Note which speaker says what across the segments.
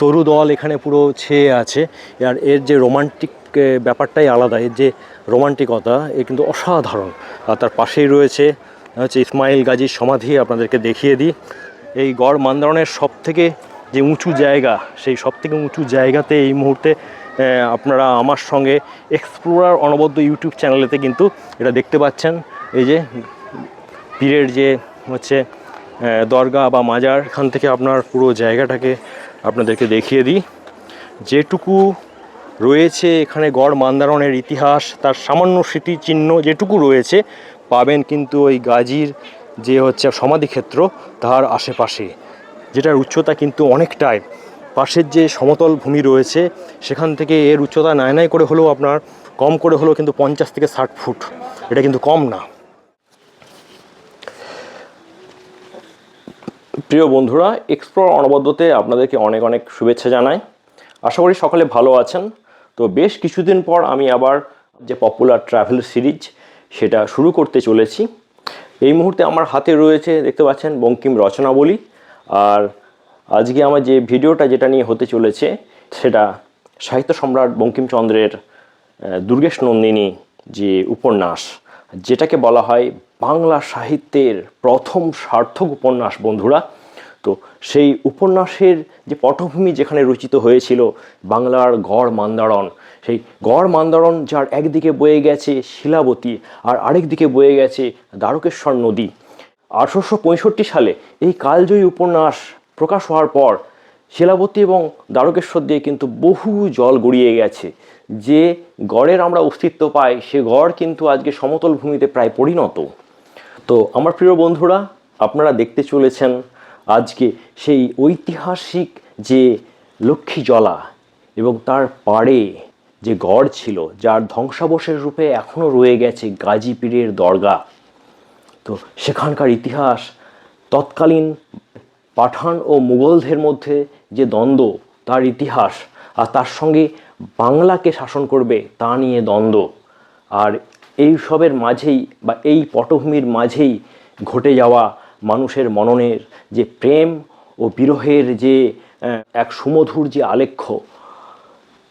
Speaker 1: তরু দল এখানে পুরো ছেয়ে আছে। আর এর যে রোমান্টিক ব্যাপারটাই আলাদা। এর যে রোমান্টিকতা এ কিন্তু অসাধারণ। আর তার পাশেই রয়েছে হচ্ছে ইসমাইল গাজীর সমাধি, আপনাদেরকে দেখিয়ে দিই। এই গড় মান্দারণের সব থেকে যে উঁচু জায়গা, সেই সব থেকে উঁচু জায়গাতে এই মুহূর্তে আপনারা আমার সঙ্গে এক্সপ্লোরার অনবদ্য ইউটিউব চ্যানেলেতে কিন্তু এটা দেখতে পাচ্ছেন। এই যে পীরের যে, হচ্ছে দরগা বা মাজার, এখান থেকে আপনার পুরো জায়গাটাকে আপনাদেরকে দেখিয়ে দিই। যেটুকু রয়েছে এখানে গড় মান্দারণের ইতিহাস, তার সামান্য স্মৃতিচিহ্ন যেটুকু রয়েছে, পাবেন কিন্তু ওই গাজীর যে হচ্ছে সমাধিক্ষেত্র, তার আশেপাশে, যেটার উচ্চতা কিন্তু অনেকটাই। পাশের যে সমতল ভূমি রয়েছে, সেখান থেকে এর উচ্চতা নাই নাই করে হলেও আপনার কম করে হলেও কিন্তু পঞ্চাশ থেকে ষাট ফুট। এটা কিন্তু কম না। প্রিয় বন্ধুরা এক্সপ্লোর অনবদ্যতে আপনাদেরকে অনেক অনেক শুভেচ্ছা জানাই। আশা করি সকলে ভালো আছেন। তো বেশ কিছুদিন পর আমি আবার যে পপুলার ট্রাভেল সিরিজ সেটা শুরু করতে চলেছি। এই মুহূর্তে আমার হাতে রয়েছে, দেখতে পাচ্ছেন, বঙ্কিম রচনাবলী। আর আজকে আমার যে ভিডিওটা যেটা নিয়ে হতে চলেছে, সেটা সাহিত্য সম্রাট বঙ্কিমচন্দ্রের দুর্গেশ নন্দিনী যে উপন্যাস যেটাকে বলা হয় বাংলা সাহিত্যের প্রথম সার্থক উপন্যাস, বন্ধুরা। তো সেই উপন্যাসের যে পটভূমি যেখানে রচিত হয়েছিল বাংলার গড় মান্দারণ, সেই গড় মান্দারণ যার একদিকে বয়ে গেছে শিলাবতী আর আরেক দিকে বয়ে গেছে দ্বারকেশ্বর নদী। আঠারোশো পঁয়ষট্টি সালে এই কালজয়ী উপন্যাস প্রকাশ হওয়ার পর শিলাবতী এবং দ্বারকেশ্বর দিয়ে কিন্তু বহু জল গড়িয়ে গেছে। যে গড়ের আমরা অস্তিত্ব পাই, সে গড় কিন্তু আজকে সমতল ভূমিতে প্রায় পরিণত। তো আমার প্রিয় বন্ধুরা, আপনারা দেখতে চলেছেন আজকে সেই ঐতিহাসিক যে লক্ষ্মী জলা এবং তার পাড়ে যে গড় ছিল, যার ধ্বংসাবশেষ রূপে এখনও রয়ে গেছে গাজী পীরের দরগা। তো সেখানকার ইতিহাস তৎকালীন পাঠান ও মুঘলদের মধ্যে যে দ্বন্দ্ব, তার ইতিহাস আর তার সঙ্গে বাংলাকে শাসন করবে, তা নিয়ে দ্বন্দ্ব। আর এই সবের মাঝেই বা এই পটভূমির মাঝেই ঘটে যাওয়া মানুষের মননের যে প্রেম ও বিরহের যে এক সুমধুর যে আলেখ্য,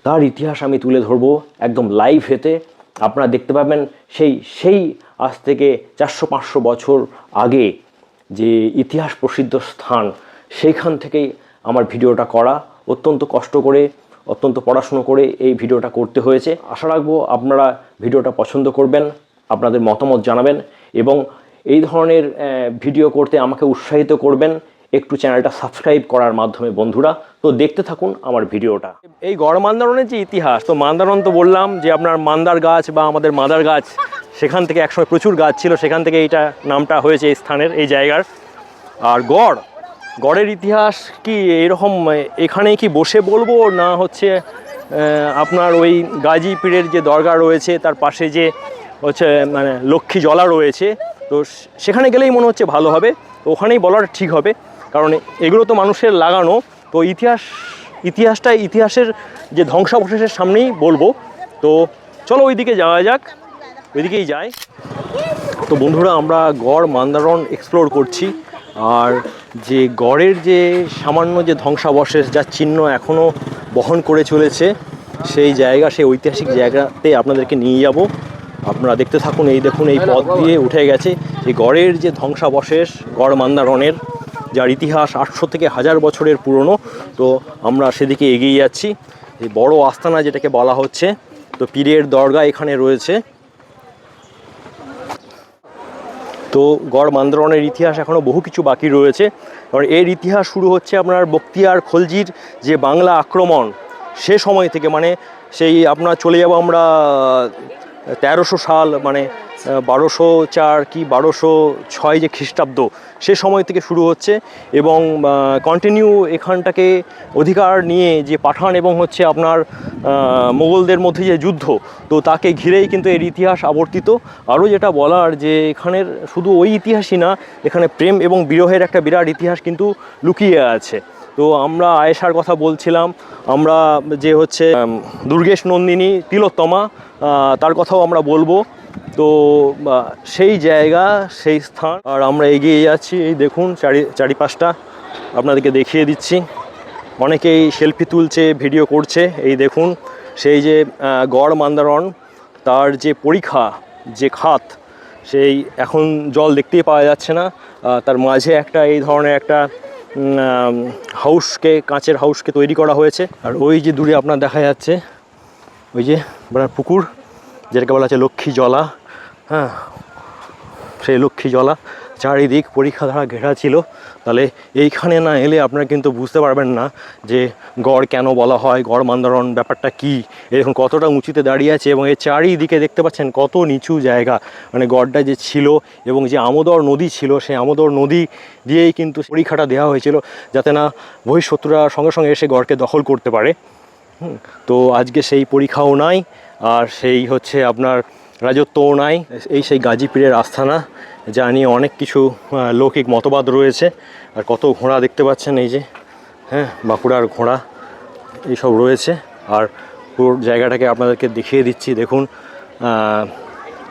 Speaker 1: তার ইতিহাস আমি তুলে ধরবো একদম লাইভ হেতে। আপনারা দেখতে পাবেন সেই সেই আজ থেকে চারশো পাঁচশো বছর আগে যে ইতিহাস প্রসিদ্ধ স্থান, সেইখান থেকেই আমার ভিডিওটা করা। অত্যন্ত কষ্ট করে, অত্যন্ত পড়াশুনো করে এই ভিডিওটা করতে হয়েছে। আশা রাখব আপনারা ভিডিওটা পছন্দ করবেন, আপনাদের মতামত জানাবেন এবং এই ধরনের ভিডিও করতে আমাকে উৎসাহিত করবেন একটু চ্যানেলটা সাবস্ক্রাইব করার মাধ্যমে, বন্ধুরা। তো দেখতে থাকুন আমার ভিডিওটা। এই গড় মান্দারণের যে ইতিহাস, তো মান্দারণ তো বললাম যে আপনার মান্দার গাছ বা আমাদের মাদার গাছ সেখান থেকে একসময় প্রচুর গাছ ছিল, সেখান থেকে এইটা নামটা হয়েছে এই স্থানের, এই জায়গার। আর গড়, গড়ের ইতিহাস কি এরকম এখানেই কি বসে বলব না হচ্ছে আপনার ওই গাজী পীরের যে দরগা রয়েছে, তার পাশে যে হচ্ছে মানে লক্ষ্মী জলা রয়েছে, তো সেখানে গেলেই মনে হচ্ছে ভালো হবে, তো ওখানেই বলাটা ঠিক হবে, কারণ এগুলো তো মানুষের লাগানো, তো ইতিহাস, ইতিহাসটা ইতিহাসের যে ধ্বংসাবশেষের সামনেই বলব, তো চলো ওইদিকে যাওয়া যাক। ওইদিকেই যাই তো বন্ধুরা, আমরা গড় মান্দারণ এক্সপ্লোর করছি। আর যে গড়ের যে সামান্য যে ধ্বংসাবশেষ, যার চিহ্ন এখনও বহন করে চলেছে, সেই জায়গা, সেই ঐতিহাসিক জায়গাতে আপনাদেরকে নিয়ে যাব। আপনারা দেখতে থাকুন, এই দেখুন, এই পথ দিয়ে উঠে গেছে। এই গড়ের যে ধ্বংসাবশেষ, গড় মান্দারণের, যার ইতিহাস আটশো থেকে হাজার বছরের পুরনো, তো আমরা সেদিকে এগিয়ে যাচ্ছি। এই বড় আস্তানা যেটাকে বলা হচ্ছে, তো পীরের দরগা এখানে রয়েছে। তো গড় মান্দারণের ইতিহাস এখনও বহু কিছু বাকি রয়েছে। কারণ এর ইতিহাস শুরু হচ্ছে আপনার বক্তিয়ার খলজির যে বাংলা আক্রমণ সে সময় থেকে। মানে সেই আপনার চলে যাব আমরা তেরোশো সাল মানে বারোশো চার কি বারোশো ছয় যে খ্রিস্টাব্দ, সে সময় থেকে শুরু হচ্ছে এবং কন্টিনিউ এখানটাকে অধিকার নিয়ে যে পাঠান এবং হচ্ছে আপনার মোগলদের মধ্যে যে যুদ্ধ, তো তাকে ঘিরেই কিন্তু এর ইতিহাস আবর্তিত। আরও যেটা বলার যে এখানের শুধু ওই ইতিহাসই না, এখানে প্রেম এবং বিরহের একটা বিরাট ইতিহাস কিন্তু লুকিয়ে আছে। তো আমরা আয়েশার কথা বলছিলাম, আমরা যে হচ্ছে দুর্গেশ নন্দিনী, তিলোত্তমা তার কথাও আমরা বলব। তো সেই জায়গা, সেই স্থান, আর আমরা এগিয়ে যাচ্ছি। এই দেখুন, চারি, চারিপাশটা আপনাদেরকে দেখিয়ে দিচ্ছি। অনেকেই সেলফি তুলছে, ভিডিও করছে। এই দেখুন, সেই যে গড় মান্দারণ, তার যে পরীক্ষা, যে খাত, সেই এখন জল দেখতেই পাওয়া যাচ্ছে না। তার মাঝে একটা, এই ধরনের একটা হাউসকে, কাঁচের হাউসকে তৈরি করা হয়েছে। আর ওই যে দূরে আপনার দেখা যাচ্ছে, ওই যে পুকুর, যেটাকে বলা হচ্ছে লক্ষ্মী জলা। হ্যাঁ সেই লক্ষ্মী জলা, চারিদিক পরীক্ষা দ্বারা ঘেরা ছিল। তাহলে এইখানে না এলে আপনারা কিন্তু বুঝতে পারবেন না যে গড় কেন বলা হয়, গড় মান্দারণ ব্যাপারটা কি? এরকম কতটা উঁচুতে দাঁড়িয়ে আছে এবং এর চারিদিকে দেখতে পাচ্ছেন কত নিচু জায়গা। মানে গড়টা যে ছিল এবং যে আমোদর নদী ছিল, সেই আমোদর নদী দিয়েই কিন্তু পরীক্ষাটা দেওয়া হয়েছিল যাতে না বহিঃশত্রুরা সঙ্গে সঙ্গে এসে গড়কে দখল করতে পারে। তো আজকে সেই পরীক্ষাও নাই, আর সেই হচ্ছে আপনার রাজত্বও নাই, এই সেই গাজীপুরের আস্থানা যা নিয়ে অনেক কিছু লৌকিক মতবাদ রয়েছে। আর কত ঘোড়া দেখতে পাচ্ছেন এই যে হ্যাঁ বাঁকুড়ার ঘোড়া এইসব রয়েছে। আর পুরো জায়গাটাকে আপনাদেরকে দেখিয়ে দিচ্ছি, দেখুন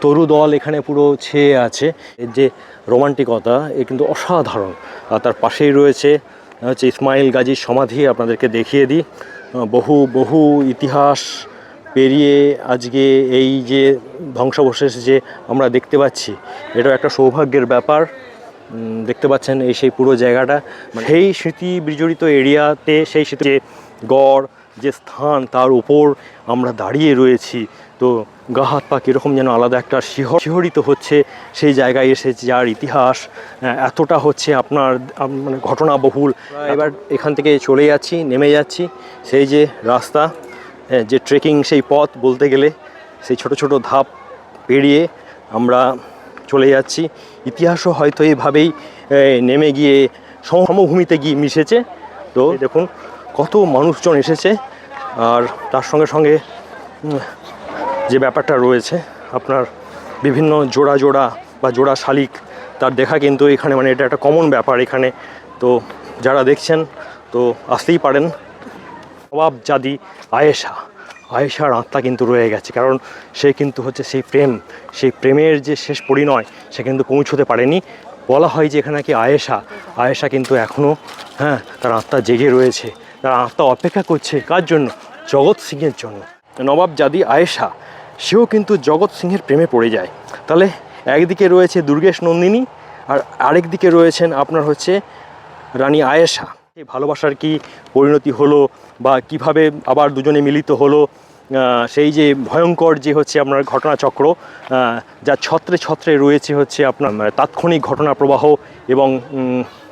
Speaker 1: তরু দল এখানে পুরো ছেয়ে আছে। এর যে রোমান্টিকতা, এ কিন্তু অসাধারণ। আর তার পাশেই রয়েছে, হচ্ছে ইসমাইল গাজীর সমাধি, আপনাদেরকে দেখিয়ে দিই। বহু বহু ইতিহাস পেরিয়ে আজকে এই যে ধ্বংসাবশেষ যে আমরা দেখতে পাচ্ছি এটাও একটা সৌভাগ্যের ব্যাপার। দেখতে পাচ্ছেন এই সেই পুরো জায়গাটা। সেই স্মৃতি বিজড়িত এরিয়াতে সেই স্মৃতি যে গড় যে স্থান তার উপর আমরা দাঁড়িয়ে রয়েছি। তো গা হাত পা কীরকম যেন আলাদা একটা শিহর শিহরিত হচ্ছে সেই জায়গায় এসে যার ইতিহাস এতটা হচ্ছে আপনার মানে ঘটনাবহুল। এবার এখান থেকে চলে যাচ্ছি নেমে যাচ্ছি। সেই যে রাস্তা যে ট্রেকিং সেই পথ বলতে গেলে, সেই ছোট ছোট ধাপ পেরিয়ে আমরা চলে যাচ্ছি। ইতিহাসও হয়তো এইভাবেই নেমে গিয়ে সমভূমিতে গিয়ে মিশেছে। তো দেখুন, কত মানুষজন এসেছে আর তার সঙ্গে সঙ্গে যে ব্যাপারটা রয়েছে, আপনার বিভিন্ন জোড়া জোড়া বা জোড়া শালিক, তার দেখা কিন্তু এখানে মানে এটা একটা কমন ব্যাপার এখানে। তো যারা দেখছেন, তো আসতেই পারেন। জাদি আয়েশা। আয়েশার আত্মা কিন্তু রয়ে গেছে, কারণ সে কিন্তু হচ্ছে সেই প্রেম। সেই প্রেমের যে শেষ পরিণয়, সে কিন্তু পৌঁছতে পারেনি। বলা হয় যে এখানে নাকি আয়েশা। আয়েশা কিন্তু এখনও হ্যাঁ তার আত্মা জেগে রয়েছে। তার আত্মা অপেক্ষা করছে কার জন্য? জগৎ সিংয়ের জন্য। নবাব জাদি আয়েশা, সেও কিন্তু জগৎ সিংহের প্রেমে পড়ে যায়। তাহলে একদিকে রয়েছে দুর্গেশ নন্দিনী, আর আরেক দিকে রয়েছেন আপনার হচ্ছে রানী আয়েশা। এই ভালোবাসার কি পরিণতি হলো বা কীভাবে আবার দুজনে মিলিত হলো? সেই যে ভয়ঙ্কর যে হচ্ছে আপনার ঘটনাচক্র যা ছত্রে ছত্রে রয়েছে হচ্ছে আপনার তাৎক্ষণিক ঘটনা প্রবাহ এবং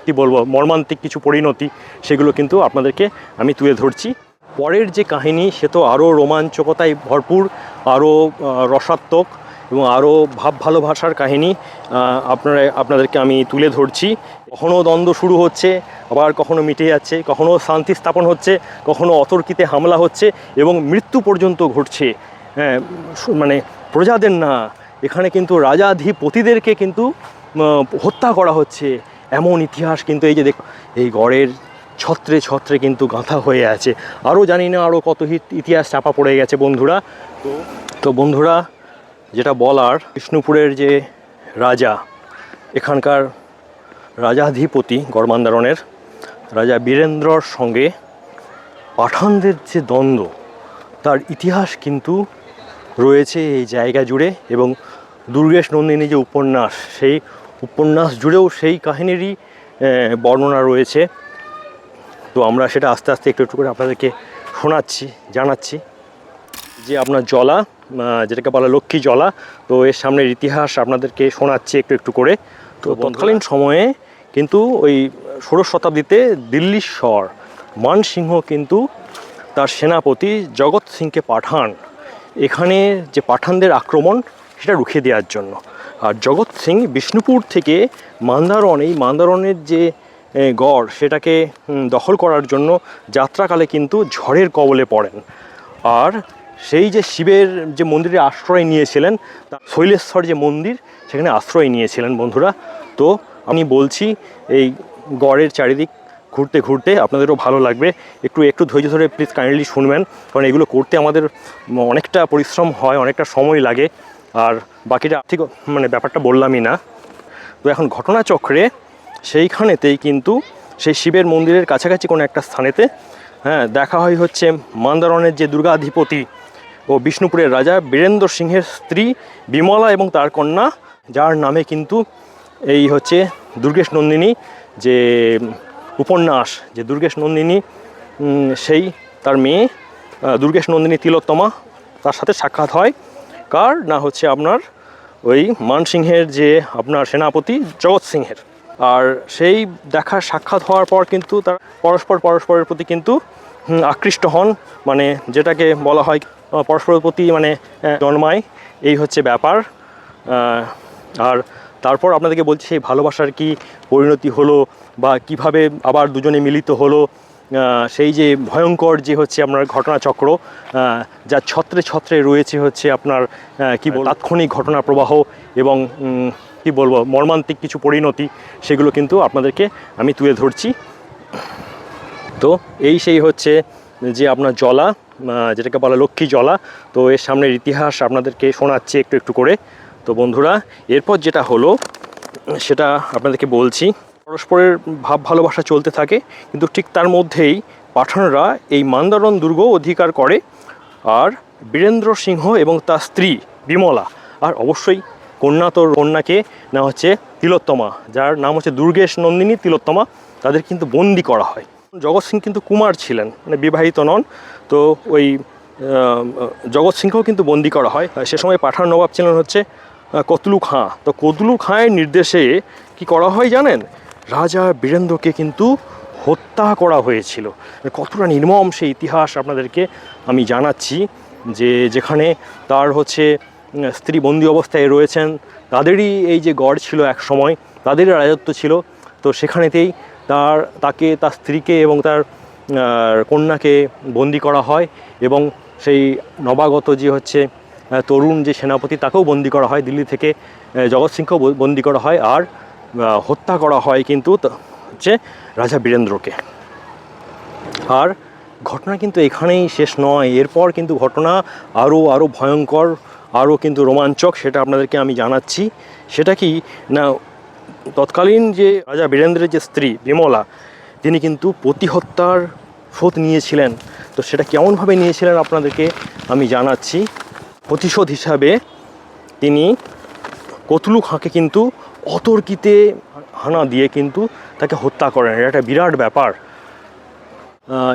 Speaker 1: কি বলব, মর্মান্তিক কিছু পরিণতি, সেগুলো কিন্তু আপনাদেরকে আমি তুলে ধরছি। পরের যে কাহিনী, সে তো আরও রোমাঞ্চকতায় ভরপুর আরও রসাত্মক এবং আরও ভাব ভালোবাসার কাহিনী আহ, আপনারা আপনাদেরকে আমি তুলে ধরছি। কখনও দ্বন্দ্ব শুরু হচ্ছে আবার কখনো মিটে যাচ্ছে কখনও শান্তি স্থাপন হচ্ছে কখনো অতর্কিতে হামলা হচ্ছে এবং মৃত্যু পর্যন্ত ঘটছে। হ্যাঁ মানে প্রজাদের না এখানে কিন্তু রাজাধিপতিদেরকে কিন্তু হত্যা করা হচ্ছে। এমন ইতিহাস কিন্তু এই যে দেখ এই গড়ের ছত্রে ছত্রে কিন্তু গাঁথা হয়ে আছে। আরও জানি না আরও কত ইতিহাস চাপা পড়ে গেছে বন্ধুরা। তো বন্ধুরা যেটা বলার, বিষ্ণুপুরের যে রাজা, এখানকার রাজাধিপতি গড়মান্দারণের রাজা বীরেন্দ্রর সঙ্গে পাঠানদের যে দ্বন্দ্ব, তার ইতিহাস কিন্তু রয়েছে এই জায়গা জুড়ে এবং দুর্গেশ নন্দিনী যে উপন্যাস, সেই উপন্যাস জুড়েও সেই কাহিনীরই বর্ণনা রয়েছে। তো আমরা সেটা আস্তে আস্তে একটু একটু করে আপনাদেরকে শোনাচ্ছি, জানাচ্ছি যে আপনার জলা যেটাকে বলা লক্ষ্মী জলা। তো এর সামনের ইতিহাস আপনাদেরকে শোনাচ্ছি একটু একটু করে। তো তৎকালীন সময়ে কিন্তু ওই ষোড়শ শতাব্দীতে দিল্লির স্বর মানসিংহ কিন্তু তার সেনাপতি জগৎ সিংকে পাঠান। এখানে যে পাঠানদের আক্রমণ সেটা রুখে দেওয়ার জন্য। আর জগৎ সিং বিষ্ণুপুর থেকে মান্দারণ এই মান্দারণের যে গড় সেটাকে দখল করার জন্য যাত্রাকালে কিন্তু ঝড়ের কবলে পড়েন। আর সেই যে শিবের যে মন্দিরে আশ্রয় নিয়েছিলেন, তা শৈলেশ্বর যে মন্দির, সেখানে আশ্রয় নিয়েছিলেন বন্ধুরা। তো আমি বলছি, এই গড়ের চারিদিক ঘুরতে ঘুরতে আপনাদেরও ভালো লাগবে। একটু একটু ধৈর্য ধরে প্লিজ কাইন্ডলি শুনবেন, কারণ এগুলো করতে আমাদের অনেকটা পরিশ্রম হয়, অনেকটা সময় লাগে। আর বাকিটা আর্থিক মানে ব্যাপারটা বললামই না। তো এখন ঘটনাচক্রে সেইখানেতেই কিন্তু সেই শিবের মন্দিরের কাছাকাছি কোনো একটা স্থানেতে হ্যাঁ দেখা হয় হচ্ছে মান্দারণের যে দুর্গাধিপতি ও বিষ্ণুপুরের রাজা বীরেন্দ্র সিংহের স্ত্রী বিমলা এবং তার কন্যা, যার নামে কিন্তু এই হচ্ছে দুর্গেশ নন্দিনী যে উপন্যাস, যে দুর্গেশ নন্দিনী সেই তার মেয়ে দুর্গেশ নন্দিনী তিলোত্তমা তার সাথে সাক্ষাৎ হয়। কার? না হচ্ছে আপনার ওই মানসিংহের যে আপনার সেনাপতি জগৎ সিংহের। আর সেই দেখা সাক্ষাৎ হওয়ার পর কিন্তু তার পরস্পর পরস্পরের প্রতি কিন্তু আকৃষ্ট হন। মানে যেটাকে বলা হয় পরস্পরের প্রতি মানে জন্মায়। এই হচ্ছে ব্যাপার। আর তারপর আপনাদেরকে বলছি, সেই ভালোবাসার কি পরিণতি হলো বা কীভাবে আবার দুজনে মিলিত হলো? সেই যে ভয়ঙ্কর যে হচ্ছে আপনার ঘটনাচক্র যা ছত্রে ছত্রে রয়েছে হচ্ছে আপনার কি বল তাৎক্ষণিক ঘটনা প্রবাহ এবং কি বলব, মর্মান্তিক কিছু পরিণতি, সেগুলো কিন্তু আপনাদেরকে আমি তুলে ধরছি। তো এই সেই হচ্ছে যে আপনার জলা যেটাকে বলা লক্ষ্মী জলা, তো এর সামনের ইতিহাস আপনাদেরকে শোনাচ্ছি একটু একটু করে। তো বন্ধুরা, এরপর যেটা হলো, সেটা আপনাদেরকে বলছি। পরস্পরের ভাব ভালোবাসা চলতে থাকে, কিন্তু ঠিক তার মধ্যেই পাঠানরা এই মান্দারণ দুর্গ অধিকার করে। আর বীরেন্দ্র সিংহ এবং তার স্ত্রী বিমলা, আর অবশ্যই কন্যা তোর কন্যাকে, না হচ্ছে তিলোত্তমা, যার নাম হচ্ছে দুর্গেশ নন্দিনী তিলোত্তমা, তাদের কিন্তু বন্দি করা হয়। জগৎ সিং কিন্তু কুমার ছিলেন মানে বিবাহিত নন। তো ওই জগৎ সিংকেও কিন্তু বন্দি করা হয়। সে সময় পাঠান নবাব ছিলেন হচ্ছে কতলু খাঁ। তো কতলু খাঁয়ের নির্দেশে কি করা হয় জানেন? রাজা বীরেন্দ্রকে কিন্তু হত্যা করা হয়েছিল। কতটা নির্মম সেই ইতিহাস আপনাদেরকে আমি জানাচ্ছি যে যেখানে তার হচ্ছে স্ত্রী বন্দি অবস্থায় রয়েছেন। তাদেরই এই যে গড় ছিল এক সময়, তাদেরই রাজত্ব ছিল। তো সেখানেতেই তার, তাকে, তার স্ত্রীকে এবং তার কন্যাকে বন্দি করা হয় এবং সেই নবাগত যে হচ্ছে তরুণ যে সেনাপতি তাকেও বন্দি করা হয় দিল্লি থেকে জগৎ সিংকেও বন্দি করা হয় আর হত্যা করা হয় কিন্তু হচ্ছে রাজা বীরেন্দ্রকে। আর ঘটনা কিন্তু এখানেই শেষ নয়। এরপর কিন্তু ঘটনা আরও আরও ভয়ঙ্কর, আরও কিন্তু রোমাঞ্চক, সেটা আপনাদেরকে আমি জানাচ্ছি। সেটা কি? না তৎকালীন যে রাজা বীরেন্দ্রের যে স্ত্রী বিমলা তিনি কিন্তু প্রতিহত্যার শোধ নিয়েছিলেন। তো সেটা কেমনভাবে নিয়েছিলেন আপনাদেরকে আমি জানাচ্ছি। প্রতিশোধ হিসাবে তিনি কতলু খাঁকে কিন্তু অতর্কিতে হানা দিয়ে কিন্তু তাকে হত্যা করেন। এটা একটা বিরাট ব্যাপার।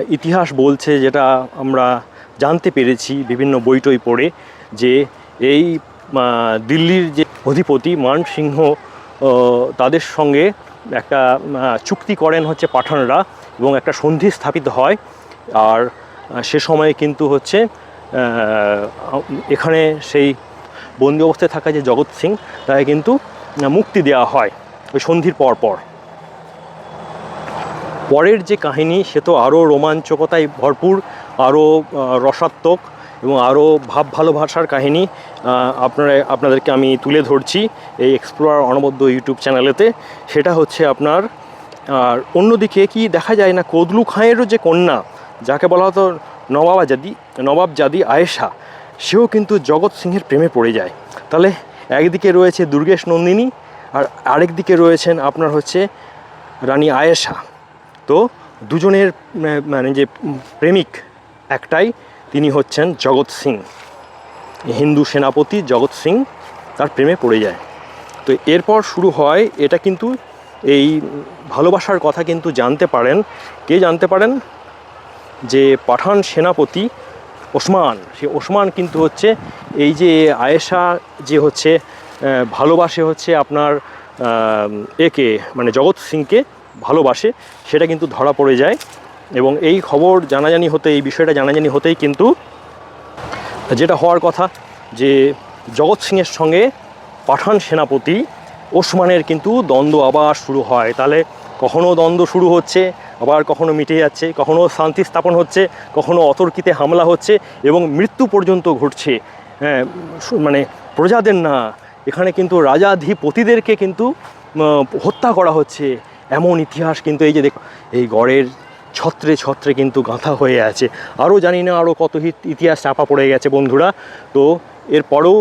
Speaker 1: ইতিহাস বলছে যেটা আমরা জানতে পেরেছি বিভিন্ন বইটই পড়ে যে এই দিল্লির যে অধিপতি মান সিংহ আহ, তাদের সঙ্গে একটা চুক্তি করেন হচ্ছে পাঠানরা এবং একটা সন্ধি স্থাপিত হয়। আর সে সময়ে কিন্তু হচ্ছে এখানে সেই বন্দি অবস্থায় থাকা যে জগৎ সিং, তাকে কিন্তু মুক্তি দেওয়া হয় ওই সন্ধির পর পর। পরের যে কাহিনী, সে তো আরও রোমাঞ্চকতায় ভরপুর, আরও রসাত্মক এবং আরও ভাব ভালোবাসার কাহিনী আহ, আপনারা আপনাদেরকে আমি তুলে ধরছি এই এক্সপ্লোরার অনবদ্য ইউটিউব চ্যানেলেতে। সেটা হচ্ছে আপনার আর অন্যদিকে কি দেখা যায় না কদলু খাঁয়েরও যে কন্যা যাকে বলা হতো নবাবাজাদি নবাবজাদি আয়েশা সেও কিন্তু জগৎ সিংহের প্রেমে পড়ে যায়। তাহলে একদিকে রয়েছে দুর্গেশ নন্দিনী আর আরেক দিকে রয়েছেন আপনার হচ্ছে রানী আয়েশা। তো দুজনের মানে যে প্রেমিক একটাই তিনি হচ্ছেন জগৎ সিং। হিন্দু সেনাপতি জগৎ সিং তার প্রেমে পড়ে যায়। তো এরপর শুরু হয়, এটা কিন্তু এই ভালোবাসার কথা কিন্তু জানতে পারেন। কে জানতে পারেন? যে পাঠান সেনাপতি ওসমান। সে ওসমান কিন্তু হচ্ছে এই যে আয়েশা যে হচ্ছে ভালোবাসে হচ্ছে আপনার একে মানে জগৎ সিংকে ভালোবাসে, সেটা কিন্তু ধরা পড়ে যায়। এবং এই খবর জানাজানি হতে, এই বিষয়টা জানাজানি হতেই কিন্তু যেটা হওয়ার কথা যে জগৎ সিংয়ের সঙ্গে পাঠান সেনাপতি ওসমানের কিন্তু দ্বন্দ্ব আবার শুরু হয়। তাহলে কখনও দ্বন্দ্ব শুরু হচ্ছে, আবার কখনো মিটে যাচ্ছে, কখনো শান্তি স্থাপন হচ্ছে, কখনো অতর্কিতে হামলা হচ্ছে এবং মৃত্যু পর্যন্ত ঘটছে। হ্যাঁ মানে প্রজাদের না, এখানে কিন্তু রাজাধিপতিদেরকে কিন্তু হত্যা করা হচ্ছে। এমন ইতিহাস কিন্তু এই যে দেখ, এই গড়ের ছত্রে ছত্রে কিন্তু গাঁথা হয়ে আছে। আরও জানি না আরও কত ইতিহাস চাপা পড়ে গেছে বন্ধুরা। তো এরপরেও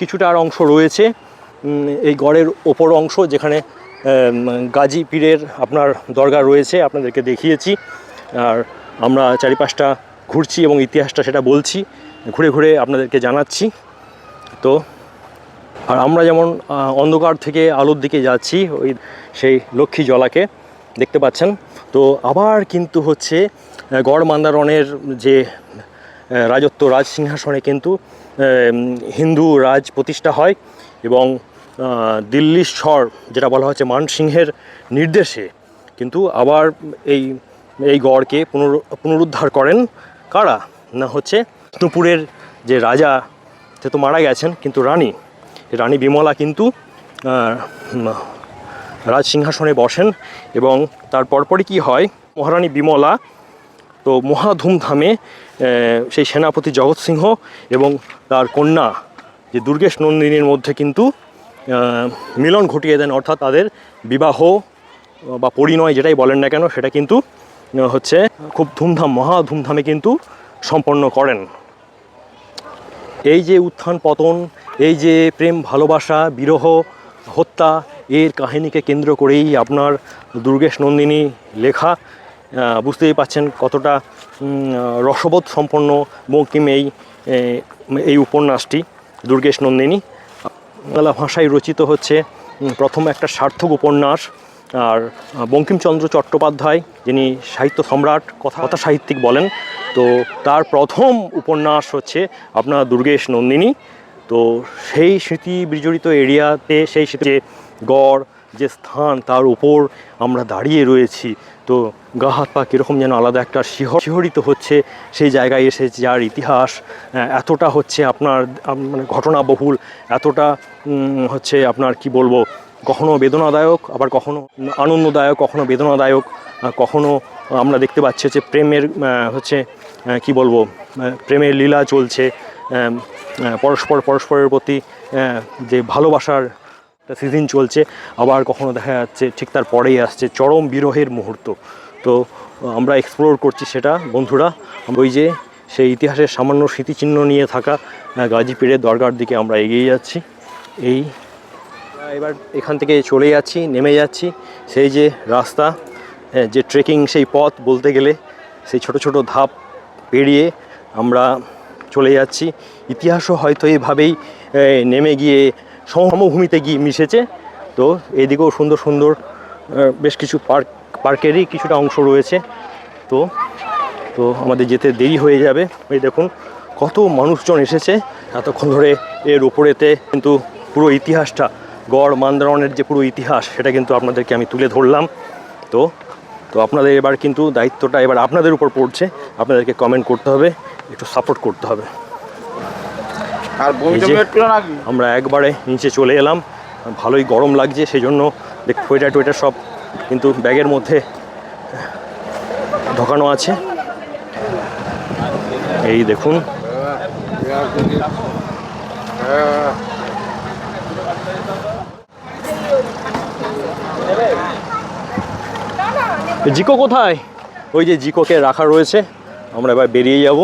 Speaker 1: কিছুটা আর অংশ রয়েছে। এই গড়ের ওপর অংশ যেখানে গাজী পীরের আপনার দরগা রয়েছে, আপনাদেরকে দেখিয়েছি। আর আমরা চারিপাশটা ঘুরছি এবং ইতিহাসটা সেটা বলছি, ঘুরে ঘুরে আপনাদেরকে জানাচ্ছি। তো, আর আমরা যেমন অন্ধকার থেকে আলোর দিকে যাচ্ছি, ওই সেই লক্ষ্মী জলাকে দেখতে পাচ্ছেন। তো আবার কিন্তু হচ্ছে গড় মান্দারণের যে রাজত্ব, রাজ সিংহাসনে কিন্তু হিন্দু রাজ প্রতিষ্ঠা হয় এবং স্বর, যেটা বলা হচ্ছে মানসিংহের নির্দেশে কিন্তু আবার এই এই গড়কে পুনর, পুনরুদ্ধার করেন কারা? না হচ্ছে বিষ্ণুপুরের যে রাজা, সে তো মারা গেছেন কিন্তু রানী। রানী বিমলা কিন্তু রাজ সিংহাসনে বসেন এবং তার পরপরই কী হয়, মহারানী বিমলা তো মহা ধুমধামে সেই সেনাপতি জগৎ সিংহ এবং তার কন্যা, যে দুর্গেশ নন্দিনীর মধ্যে কিন্তু মিলন ঘটিয়ে দেন। অর্থাৎ তাদের বিবাহ বা পরিণয় যেটাই বলেন না কেন, সেটা কিন্তু হচ্ছে খুব ধুমধাম, মহা ধুমধামে কিন্তু সম্পন্ন করেন। এই যে উত্থান পতন, এই যে প্রেম, ভালোবাসা, বিরহ, হত্যা এর কাহিনীকে কেন্দ্র করেই আপনার দুর্গেশ নন্দিনী লেখা বুঝতেই পাচ্ছেন কতটা রসবোধ সম্পন্ন বঙ্কিম এই এই উপন্যাসটি দুর্গেশ নন্দিনী। বাংলা ভাষায় রচিত হচ্ছে প্রথম একটা সার্থক উপন্যাস আর বঙ্কিমচন্দ্র চট্টোপাধ্যায় যিনি সাহিত্য সম্রাট কথা কথা সাহিত্যিক বলেন। তো তার প্রথম উপন্যাস হচ্ছে আপনার দুর্গেশ নন্দিনী। তো সেই স্মৃতি বিজড়িত এরিয়াতে সেই স্মৃতি যে গড়, যে স্থান, তার উপর আমরা দাঁড়িয়ে রয়েছি। তো গা হাত পা কীরকম যেন আলাদা একটা শিহর, শিহরিত হচ্ছে সেই জায়গায় এসে, যার ইতিহাস এতটা হচ্ছে আপনার মানে ঘটনাবহুল, এতটা হচ্ছে আপনার কি বলব, কখনো বেদনাদায়ক, আবার কখনো আনন্দদায়ক, কখনো বেদনাদায়ক কখনো আমরা দেখতে পাচ্ছি যে প্রেমের হচ্ছে কি বলব প্রেমের লীলা চলছে পরস্পর, পরস্পরের প্রতি যে ভালোবাসার একটা সিজন চলছে আবার কখনো দেখা যাচ্ছে ঠিক তার পরেই আসছে চরম বিরহের মুহূর্ত। তো আমরা এক্সপ্লোর করছি সেটা বন্ধুরা ওই যে সেই ইতিহাসের সামান্য স্মৃতিচিহ্ন নিয়ে থাকা গাজী দরগার দিকে আমরা এগিয়ে যাচ্ছি। এই এবার এখান থেকে চলে যাচ্ছি নেমে যাচ্ছি। সেই যে রাস্তা যে ট্রেকিং সেই পথ বলতে গেলে সেই ছোট ছোট ধাপ পেরিয়ে আমরা চলে যাচ্ছি। ইতিহাসও হয়তো এইভাবেই এ, নেমে গিয়ে সমভূমিতে গিয়ে মিশেছে। তো এদিকেও সুন্দর সুন্দর বেশ কিছু পার্ক, পার্কেরই কিছুটা অংশ রয়েছে। তো তো আমাদের যেতে দেরি হয়ে যাবে। এই দেখুন, কত মানুষজন এসেছে। এতক্ষণ ধরে এর উপরেতে কিন্তু পুরো ইতিহাসটা, গড় মান্দারণের যে পুরো ইতিহাস, সেটা কিন্তু আপনাদেরকে আমি তুলে ধরলাম। তো তো আপনাদের এবার কিন্তু দায়িত্বটা এবার আপনাদের উপর পড়ছে। আপনাদেরকে কমেন্ট করতে হবে, একটু সাপোর্ট করতে হবে।
Speaker 2: আর
Speaker 1: আমরা একবারে নিচে চলে এলাম। ভালোই গরম লাগছে সেই জন্য সোয়েটার টোয়েটার সব কিন্তু ব্যাগের মধ্যে ঢোকানো আছে। এই দেখুন। জিকো কোথায়? ওই যে জিকোকে রাখা রয়েছে। আমরা এবার বেরিয়ে যাব।